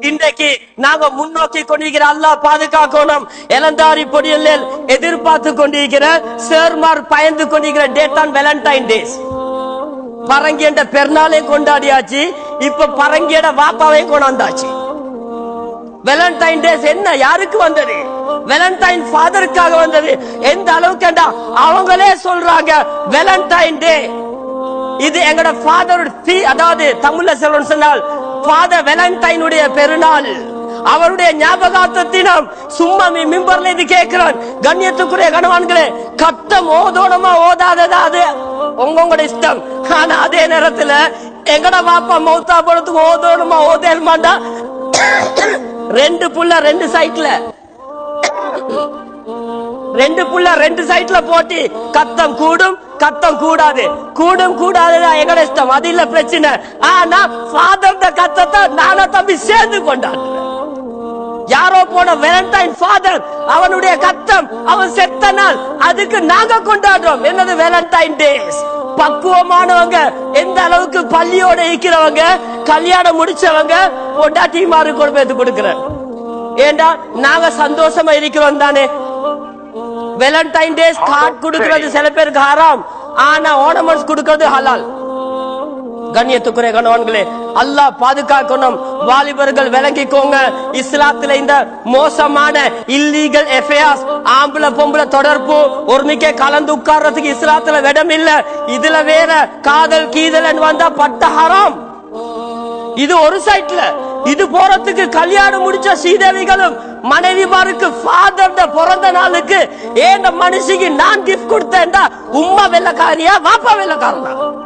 இன்றைக்கு நாங்க முன்னோக்கி கொண்டிருக்கிற அல்லாஹ் பாதுகாக்கணும். இளந்தாரி பொடியில் எதிர்பார்த்து கொண்டிருக்கிற சேர்மார் பயந்து கொண்டிருக்கிற டேட் ஆன் வேலண்டைன் டேஸ் பரங்கியண்ட பெருநாளையும் கொண்டாடியாச்சு. இப்ப பரங்கியட வாப்பாவையும் கொண்டாந்தாச்சு. வேலண்டைன் டேஸ் என்ன? யாருக்கு வந்தது? வேலண்டைன் ஃபாதருக்காக வந்தது. எந்த அளவுக்கு அவங்களே சொல்றாங்க வேலண்டைன் டே இது எங்கட ஃபாதர் அதாவது தமிழ்ல சொல்லணும் சொன்னால் ஃபாதர் வெலண்டைனுடைய பெருநாள். அவருடைய ஞாபகார்த்த தினம். சும்மா மீ மிம்பர்ல இது கேட்கிறான். கண்ணியத்துக்குரிய கணவான்களே கத்தம் ஓதோடமா ஓதாததா அது? உங்களோட இஷ்டம். ஆனா அதே நேரத்துல எங்கட பாப்பா மௌத்தா படத்துக்கு ஓதோடமா ஓதேல் மாட்டா? ரெண்டு புள்ள ரெண்டு சைட்ல. ரெண்டு புள்ள ரெண்டு சைட்ல போட்டி. கத்தம் கூடும் கத்தம் கூடாது. கூடும் கூடாதுதான் எங்கட இஷ்டம் அது இல்ல பிரச்சனை. ஆனா ஃபாதர் கத்தத்தை நானும் தம்பி சேர்ந்து கொண்டாடுறேன். யாரோ போன வேலண்டைன் ஃபாதர் அவனுடைய கத்தம் அவன் செத்த நாள் அதுக்கு நாங்க கொண்டாடுறோம். என்னது வேலண்டைன் டேஸ் பக்குவமானவங்க எந்த அளவுக்கு பள்ளியோட இருக்கிறவங்க கல்யாணம் முடிச்சவங்க பொண்டாட்டி மாறு கொண்டு போய் கொடுக்கிறேன் ஏண்டா நாங்க சந்தோஷமா இருக்கிறோம் தானே? வேலண்டைன் டேஸ் கார்டு கொடுக்கிறது சில பேருக்கு ஹராம் ஆனா ஓர்னமெண்ட்ஸ் கொடுக்கிறது ஹலால் கண்ணியத்துக்குரிய கணவன்களே அல்லாஹ் பாதுகாக்கணும். வாலிபர்கள் விளங்கிக்கோங்க இஸ்லாத்துல இந்த மோசமான இல்லீகல் எஃபேர்ஸ் ஆம்பளை பொம்பளை தொடர்பு ஒருமிக்க கலந்து உட்கார்றதுக்கு இஸ்லாத்துல இடம் இல்ல இதுல வேற காதல் கீதல் வந்தா பட்ட ஹராம். இது ஒரு சைட்ல இது போறதுக்கு கல்யாணம் முடிச்ச சீதேவிகளும் மனைவிமாருக்கு ஃபாதர் பிறந்த நாளுக்கு ஏன் மனுஷிக்கு நான் கிஃப்ட் கொடுத்தேன்டா? உம்மா வெள்ளக்காரியா வாப்பா வெள்ளக்காரனா?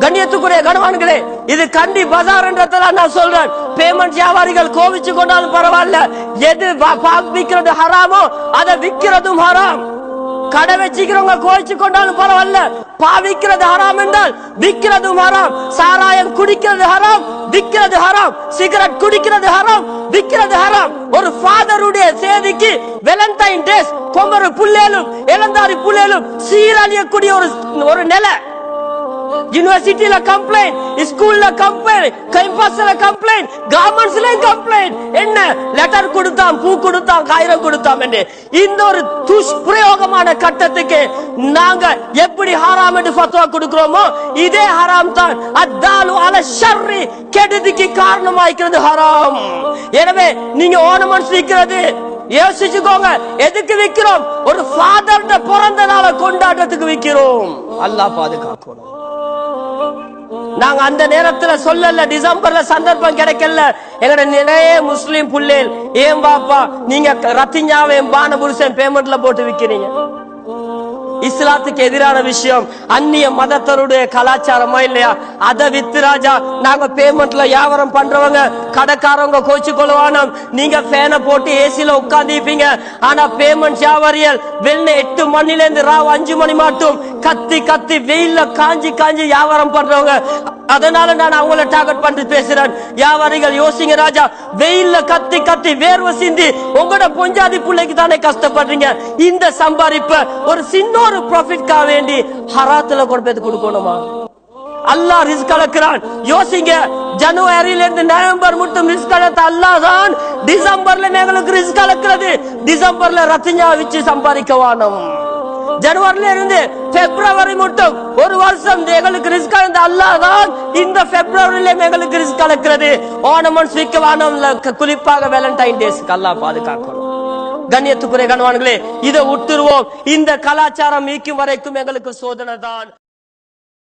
கண்ணியத்துக்குரிய கணவான்களே இது கண்டி பஜார்ன்றதுல நான் சொல்றேன். பேமெண்ட் வியாபாரிகள் கோவிச்சு கொண்டாலும் பரவாயில்ல. எது வ- விக்கிறது ஹராமோ அதை விக்கிறதும் ஹராம். கடை வச்சுக்கிறவங்க கோயிச்சு கொண்டாலும் பரவாயில்ல. பாவிக்கிறது ஹராம் என்றால் விக்கிறதும் ஹராம். சாராயம் குடிக்கிறது ஹராம் விக்கிறது ஹராம். சிகரெட் குடிக்கிறது ஹராம் விக்கிறது ஹராம். ஒரு ஃபாதருடைய சேதிக்கு வெலண்டைன் டேஸ் கொம்பரு புள்ளேலும் இளந்தாரி புள்ளேலும் சீரழியக்கூடிய ஒரு ஒரு நிலை. யூனிவர்சிட்டியில கம்ப்ளைண்ட் ஸ்கூல்ல கம்ப்ளைண்ட் கைம்பாஸ்ல கம்ப்ளைண்ட் கவர்மெண்ட்ஸ்ல கம்ப்ளைண்ட் என்ன? லெட்டர் கொடுத்தான் பூ கொடுத்தான் காயிரம் கொடுத்தான் என்று. இந்த ஒரு துஷ்பிரயோகமான கட்டத்துக்கு நாங்க எப்படி ஹராம் என்று ஃபத்வா கொடுக்கிறோமோ இதே ஹராம் தான். அத்தாலு அல ஷர்ரி கெடுதிக்கு காரணமாய்க்கிறது ஹராம். எனவே நீங்க ஓனமன்ஸ் விற்கிறது யோசிச்சுக்கோங்க எதுக்கு விக்கிறோம்? ஒரு ஃபாதர் பிறந்த நாளை கொண்டாட்டத்துக்கு விக்கிறோம். அல்லாஹ் பாதுகாக்கணும். நாங்க அந்த நேரத்துல சொல்லல டிசம்பர்ல சந்தர்ப்பம் கிடைக்கல. எங்கட நிறைய முஸ்லீம் புள்ளேல் ஏன் பாப்பா நீங்க ரத்திஞ்சாவையும் பான புருஷன் பேமெண்ட்ல போட்டு விக்கிறீங்க? இஸ்லாத்துக்கு எதிரான விஷயம். அந்நிய மதத்தருடைய கலாச்சாரமா இல்லையா? அத வித்து ராஜா நாங்க பேமெண்ட்ல வியாபாரம் பண்றவங்க கடைக்காரவங்க கோச்சு கொள்வானோம் நீங்க ஃபேனை போட்டு ஏசில உட்காந்துப்பீங்க ஆனா பேமெண்ட் வியாபாரியல் வெள்ள எட்டு மணில இருந்து ராவ் அஞ்சு மணி மட்டும் கத்தி கத்தி வெயில்ல காஞ்சி காஞ்சி வியாபாரம் பண்றவங்க. அதனால நான் அவங்கள டார்கெட் பண்ணி பேசுறேன். வியாபாரிகள் யோசிங்க ராஜா. வெயில்ல கத்தி கத்தி வேர்வை சிந்தி உங்களோட பொஞ்சாதி பிள்ளைக்கு தானே கஷ்டப்படுறீங்க. இந்த சம்பாதிப்ப ஒரு சின்ன ஒரு ப்ராஃபிட்காக வேண்டி ஹராத்துல கொண்டு போய் கொடுக்கணுமா? அல்லாஹ் ரிஸ்க் அளக்கிறான். யோசிங்க ஜனவரியில இருந்து நவம்பர் மட்டும் ரிஸ்க் அளத்த அல்லாஹ் தான் டிசம்பர்ல எங்களுக்கு ரிஸ்க் அளக்கிறது. டிசம்பர்ல ரத்திஞ்சா வச்சு சம்பாதிக்க வானம் ஜனவரில இருந்து பிப்ரவரி மட்டும் ஒரு வருஷம் எங்களுக்கு ரிஸ்க் அளந்த அல்லாஹ் தான் இந்த பிப்ரவரியில எங்களுக்கு ரிஸ்க் அளக்கிறது. ஓணமன் ஸ்வீக்க வானம்ல குறிப்பாக வேலண்டைன் டேஸ்க்கு அல்லாஹ் பாதுகாக்கணும். கண்ணியத்துக்குரிய கணவான்களே இதை உட்டுருவோம் இந்த கலாச்சாரம் மீக்கும் வரைக்கும் எங்களுக்கு சோதனை தான்